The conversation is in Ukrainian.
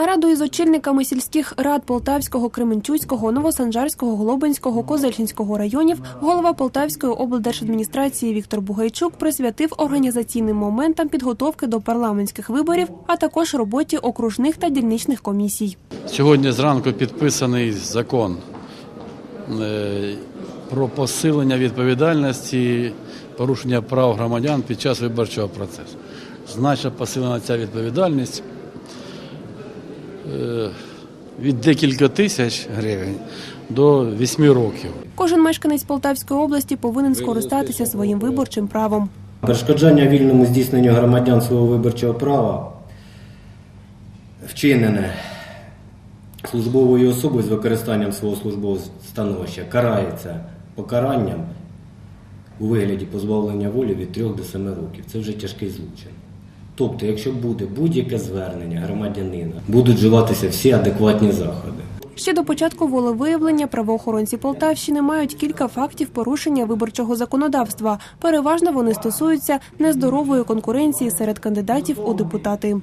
Нараду із очільниками сільських рад Полтавського, Кременчуцького, Новосанжарського, Голобинського, Козельщинського районів голова Полтавської облдержадміністрації Віктор Бугайчук присвятив організаційним моментам підготовки до парламентських виборів, а також роботі окружних та дільничних комісій. Сьогодні зранку підписаний закон е, про посилення відповідальності, порушення прав громадян під час виборчого процесу. Значно посилена ця відповідальність від декілька тисяч гривень до 8 років. Кожен мешканець Полтавської області повинен скористатися своїм виборчим правом. Перешкоджання вільному здійсненню громадян свого виборчого права вчинене службовою особою з використанням свого службового становища карається покаранням у вигляді позбавлення волі від 3 до 7 років. Це вже тяжкий злочин. Тобто, якщо буде будь-яке звернення громадянина, будуть вживатися всі адекватні заходи. Ще до початку волевиявлення правоохоронці Полтавщини мають кілька фактів порушення виборчого законодавства. Переважно вони стосуються нездорової конкуренції серед кандидатів у депутати.